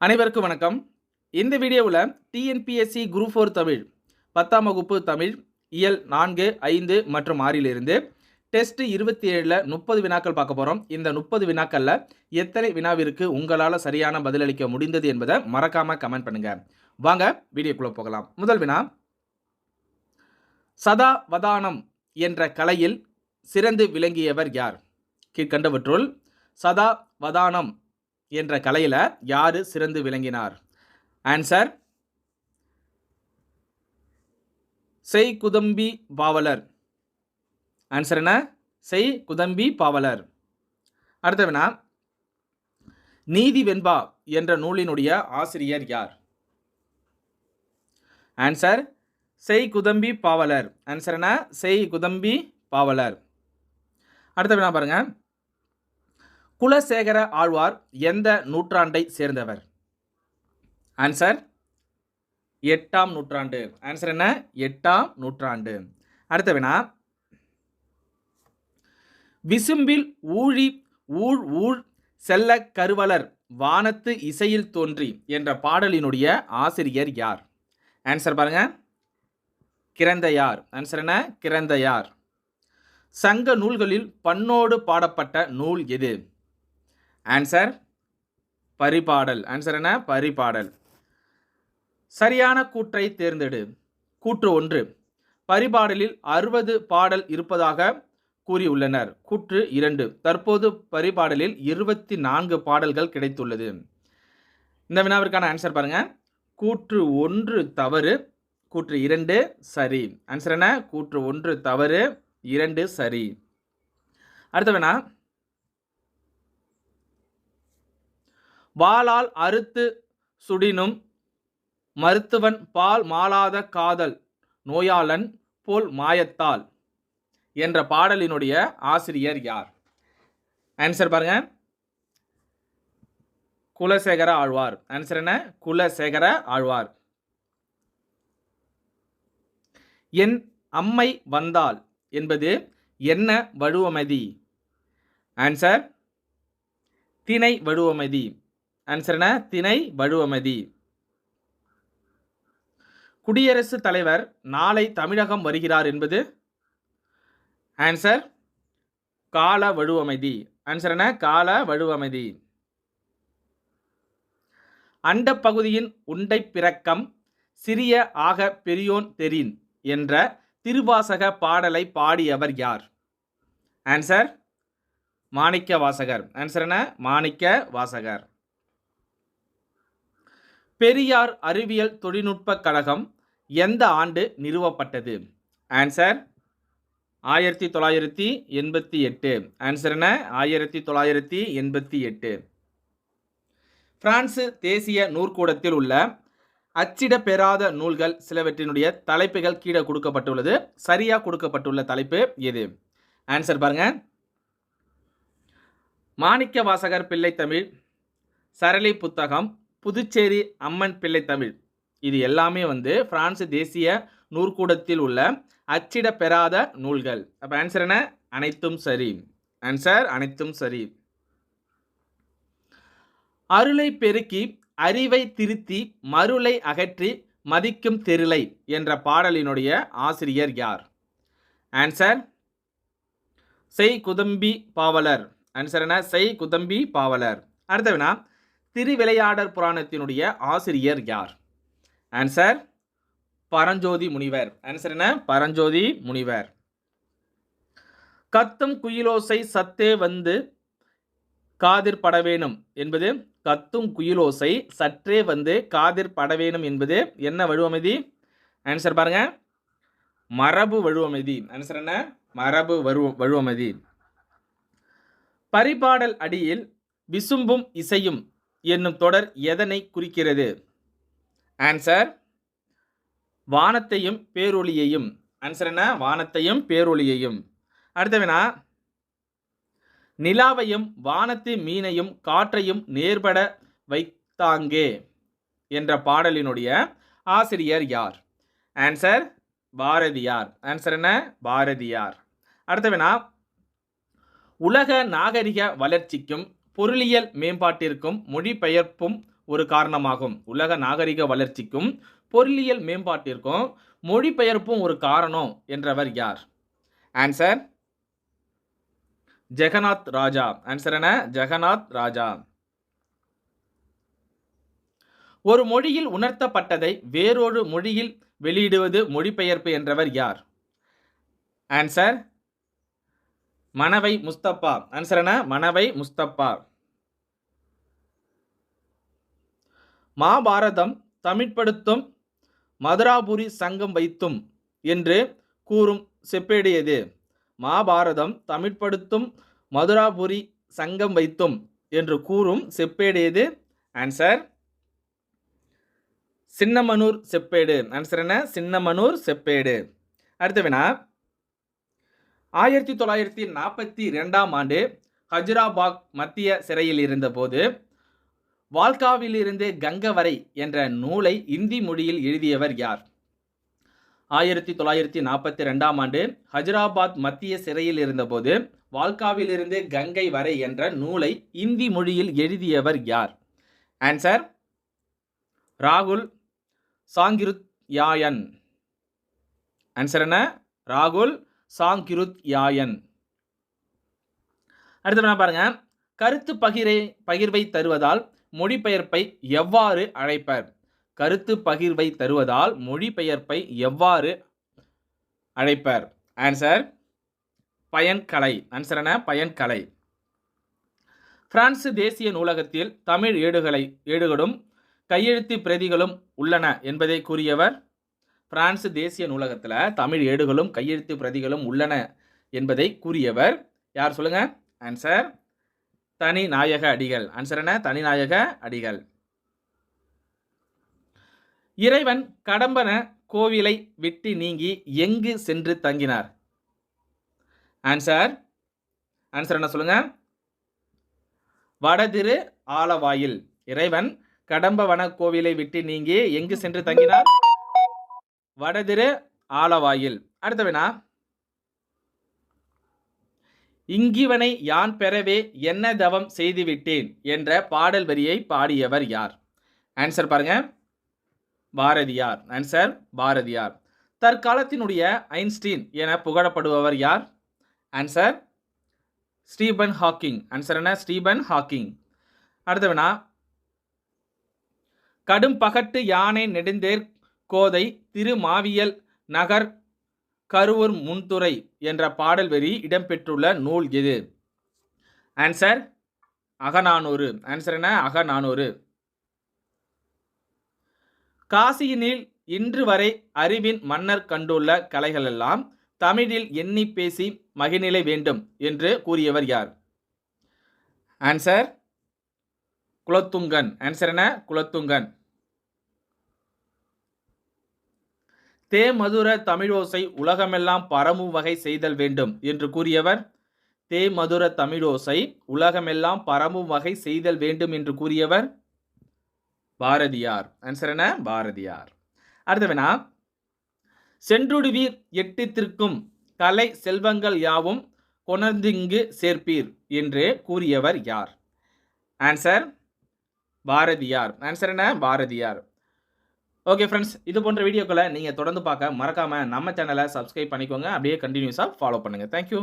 அனைவருக்கும் வணக்கம். இந்த வீடியோவில் டிஎன்பிஎஸ்சி குரூப் ஃபோர் தமிழ் பத்தாம் வகுப்பு தமிழ் இயல் நான்கு ஐந்து மற்றும் ஆறிலிருந்து டெஸ்ட் இருபத்தி ஏழில் முப்பது வினாக்கள் பார்க்க போகிறோம் இந்த முப்பது வினாக்களில் எத்தனை வினாவிற்கு உங்களால் சரியான பதிலளிக்க முடிந்தது என்பதை மறக்காமல் கமெண்ட் பண்ணுங்கள் வாங்க வீடியோக்குள்ளே போகலாம். முதல் வினா சதா வதானம் என்ற கலையில் சிறந்து விளங்கியவர் யார்? கீழ்கண்டவற்றுள் சதா வதானம் என்ற கலையில் யார் சிறந்து விளங்கினார்? ஆன்சர் செய் குதம்பி பாவலர். ஆன்சர் என்ன? செய் குதம்பி பாவலர். அடுத்த வினா நீதி வெண்பா என்ற நூலினுடைய ஆசிரியர் யார்? ஆன்சர் செய் குதம்பி பாவலர். ஆன்சர் என்ன? செய் குதம்பி பாவலர். அடுத்த வினா பாருங்கள் குலசேகர ஆழ்வார் எந்த நூற்றாண்டை சேர்ந்தவர்? ஆன்சர் எட்டாம் நூற்றாண்டு. ஆன்சர் என்ன? எட்டாம் நூற்றாண்டு. அடுத்த வினா. விசும்பில் ஊழி ஊழ் ஊழ் செல்ல கருவலர் வானத்து இசையில் தோன்றி என்ற பாடலினுடைய ஆசிரியர் யார்? ஆன்சர் பாருங்க. கிரந்தையார். ஆன்சர் என்ன? கிரந்தையார். சங்க நூல்களில் பண்ணோடு பாடப்பட்ட நூல் எது? ஆன்சர் பரிபாடல். ஆன்சர் என்ன? பரிபாடல். சரியான கூற்றை தேர்ந்தெடு. கூற்று ஒன்று. பரிபாடலில் அறுபது பாடல் இருப்பதாக கூறியுள்ளனர். கூற்று இரண்டு. தற்போது பரிபாடலில் இருபத்தி நான்கு பாடல்கள் கிடைத்துள்ளது. இந்த வினாவிற்கான ஆன்சர் பாருங்கள் கூற்று ஒன்று தவறு கூற்று இரண்டு சரி. ஆன்சர் என்ன? கூற்று ஒன்று தவறு இரண்டு சரி. அடுத்த வினா. வாளால் அறுத்து சுடினும் மருத்துவன் பால் மாளாத காதல் நோயாளன் போல் மாயத்தால் என்ற பாடலினுடைய ஆசிரியர் யார்? ஆன்சர் பாருங்க. குலசேகர ஆழ்வார். ஆன்சர் என்ன? குலசேகர ஆழ்வார். என் அம்மை வந்தால் என்பது என்ன வடுவமதி? ஆன்சர் திணை வடுவமதி. ஆன்சர் என்ன? திணை வழுவமதி. குடியரசுத் தலைவர் நாளை தமிழகம் வருகிறார் என்பது? ஆன்சர் கால வழுவமைதி. ஆன்சர் என்ன? கால வழுவமைதி. அண்டப்பகுதியின் உண்டை பிறக்கம் சிறிய ஆக பெரியோன் தெரின் என்ற திருவாசக பாடலை பாடியவர் யார்? ஆன்சர் மாணிக்க வாசகர் ஆன்சர் என்ன? மாணிக்க வாசகர் பெரியார் அறிவியல் தொழில்நுட்ப கழகம் எந்த ஆண்டு நிறுவப்பட்டது? ஆன்சர் ஆயிரத்தி தொள்ளாயிரத்தி எண்பத்தி எட்டு. ஆன்சர் என்ன? ஆயிரத்தி தொள்ளாயிரத்தி எண்பத்தி எட்டு. பிரான்சு தேசிய நூற்கூடத்தில் உள்ள அச்சிட பெறாத நூல்கள் சிலவற்றினுடைய தலைப்புகள் கீழே கொடுக்கப்பட்டுள்ளது. சரியாக கொடுக்கப்பட்டுள்ள தலைப்பு எது? ஆன்சர் பாருங்க. மாணிக்க வாசகர் பிள்ளை தமிழ் சரளி புத்தகம் புதுச்சேரி அம்மன் பிள்ளை தமிழ். இது எல்லாமே வந்து பிரான்ஸ் தேசிய நூற்கூடத்தில் உள்ள அச்சிட பெறாத நூல்கள். அப்போ ஆன்சர் என்ன? அனைத்தும் சரி. ஆன்சர் அனைத்தும் சரி. அருளை பெருக்கி அறிவை திருத்தி மருளை அகற்றி மதிக்கும் தெருளை என்ற பாடலினுடைய ஆசிரியர் யார்? ஆன்சர் செய் குதம்பி பாவலர். ஆன்சர் என்ன? செய் குதம்பி பாவலர். அடுத்த வினா திருவிளையாடற் புராணத்தினுடைய ஆசிரியர் யார்? ஆன்சர் பரஞ்சோதி முனிவர். ஆன்சர் என்ன? பரஞ்சோதி முனிவர். கத்தும் குயிலோசை சத்தே வந்து காதிர் படவேணும் என்பது கத்தும் குயிலோசை சற்றே வந்து காதிர் படவேணும் என்பது என்ன வழுவமைதி? ஆன்சர் பாருங்க. மரபு வழுவமைதி. ஆன்சர் என்ன? மரபு வரு வழுவமைதி. பரிபாடல் அடியில் விசும்பும் இசையும் என்னும் தொடர் எதனை குறிக்கிறது? ஆன்சர் வானத்தையும் பேரொளியையும். ஆன்சர் என்ன? வானத்தையும் பேரொளியையும். அடுத்த வினா நிலாவையும் வானத்து மீனையும் காற்றையும் நேர்பட வைத்தாங்கே என்ற பாடலினுடைய ஆசிரியர் யார்? ஆன்சர் பாரதியார். ஆன்சர் என்ன? பாரதியார். அடுத்த வினா உலக நாகரிக வளர்ச்சிக்கும் பொருளியல் மேம்பாட்டிற்கும் மொழிபெயர்ப்பும் ஒரு காரணமாகும். உலக நாகரிக வளர்ச்சிக்கும் பொருளியல் மேம்பாட்டிற்கும் மொழிபெயர்ப்பும் ஒரு காரணம் என்றவர் யார்? ஆன்சர் ஜெகநாத் ராஜா. ஆன்சர் என்ன? ஜெகநாத் ராஜா. ஒரு மொழியில் உணர்த்தப்பட்டதை வேறொரு மொழியில் வெளியிடுவது மொழிபெயர்ப்பு என்றவர் யார்? ஆன்சர் மணவை முஸ்தப்பா ஆன்சர் என்ன? மணவை முஸ்தப்பா மாபாரதம் தமிழ்படுத்தும் மதுராபுரி சங்கம் வைத்தும் என்று கூறும் செப்பேடு எது மாபாரதம் தமிழ்படுத்தும் மதுராபுரி சங்கம் வைத்தும் என்று கூறும் செப்பேடு எது ஆன்சர் சின்னமனூர் செப்பேடு. ஆன்சர் என்ன? சின்னமனூர் செப்பேடு. அடுத்த வினா ஆயிரத்தி தொள்ளாயிரத்தி நாற்பத்தி ரெண்டாம் ஆண்டு ஹஜ்ராபாக் மத்திய சிறையில் இருந்தபோது வால்காவிலிருந்து கங்க வரை என்ற நூலை இந்தி மொழியில் எழுதியவர் யார்? ஆயிரத்தி தொள்ளாயிரத்தி நாற்பத்தி ரெண்டாம் ஆண்டு ஹஜ்ராபாத் மத்திய சிறையில் இருந்தபோது வால்காவிலிருந்து கங்கை வரை என்ற நூலை இந்தி மொழியில் எழுதியவர் யார்? ஆன்சர் ராகுல் சாங்கிருத் யாயன் ஆன்சர் என்ன? ராகுல் சாங்கிருத் யாயன். அடுத்த என்ன பாருங்க. கருத்து பகிரை பகிர்வை தருவதால் மொழிபெயர்ப்பை எவ்வாறு அழைப்பர்? கருத்து பகிர்வை தருவதால் மொழிபெயர்ப்பை எவ்வாறு அழைப்பர்? ஆன்சர் பயன்கலை. ஆன்சர் என்ன? பயன்கலை. பிரான்சு தேசிய நூலகத்தில் தமிழ் ஏடுகளை ஏடுகளும் கையெழுத்து பிரதிகளும் உள்ளன என்பதை கூறியவர் பிரான்சு தேசிய நூலகத்தில் தமிழ் ஏடுகளும் கையெழுத்து பிரதிகளும் உள்ளன என்பதை கூறியவர் யார் சொல்லுங்க? ஆன்சர் தனி நாயக அடிகள். ஆன்சர் என்ன? தனிநாயக அடிகள். இறைவன் கடம்பன கோவிலை விட்டு நீங்கி எங்கு சென்று தங்கினார்? ஆன்சர் ஆன்சர் என்ன சொல்லுங்க? வடதிரு ஆலவாயில். இறைவன் கடம்பவன கோவிலை விட்டு நீங்கி எங்கு சென்று தங்கினார்? வடதிரு ஆலவாயில். அடுத்த வினா இங்கிவனை யான் பெறவே என்ன தவம் செய்துவிட்டேன் என்ற பாடல் வரியை பாடியவர் யார்? ஆன்சர் பாருங்க. பாரதியார். ஆன்சர் பாரதியார். தற்காலத்தினுடைய ஐன்ஸ்டீன் என புகழப்படுபவர் யார்? Answer Stephen Hawking. ஆன்சர் என்ன? Stephen Hawking. அடுத்தவனா? கடும் பகட்டு யானை நெடுந்தேர் கோதை திருமாவியல் நகர் கருவூர் முன்துறை என்ற பாடல் வரி இடம்பெற்றுள்ள நூல் எது? ஆன்சர் அகநானூறு. ஆன்சர் என்ன? அகநானூறு. காசியினில் இன்று வரை அறிவின் மன்னர் கண்டுள்ள கலைகளெல்லாம் தமிழில் எண்ணி பேசி மகிநிலை வேண்டும் என்று கூறியவர் யார்? ஆன்சர் குலத்துங்கன். ஆன்சர் என்ன? குலத்துங்கன். தேமதுர தமிழோசை உலகமெல்லாம் பரமும் வகை செய்தல் வேண்டும் என்று கூறியவர். தேமதுர தமிழோசை உலகமெல்லாம் பரமும் வகை செய்தல் வேண்டும் என்று கூறியவர். பாரதியார். ஆன்சர் என்ன? பாரதியார். அடுத்தவனா சென்றுடுவீர் எட்டித்திற்கும் கலை செல்வங்கள் யாவும் கொணர்ந்திங்கு சேர்ப்பீர் என்று கூறியவர் யார்? ஆன்சர் பாரதியார். ஆன்சர் என்ன? பாரதியார். ஓகே ஃப்ரெண்ட்ஸ் இது போன்ற வீடியோக்களை நீங்கள் தொடர்ந்து பார்க்க மறக்காமல் நம்ம சேனலை சப்ஸ்கிரைப் பண்ணிக்கோங்க. அப்படியே கண்டினியூஸாக ஃபாலோ பண்ணுங்கள் தேங்க்யூ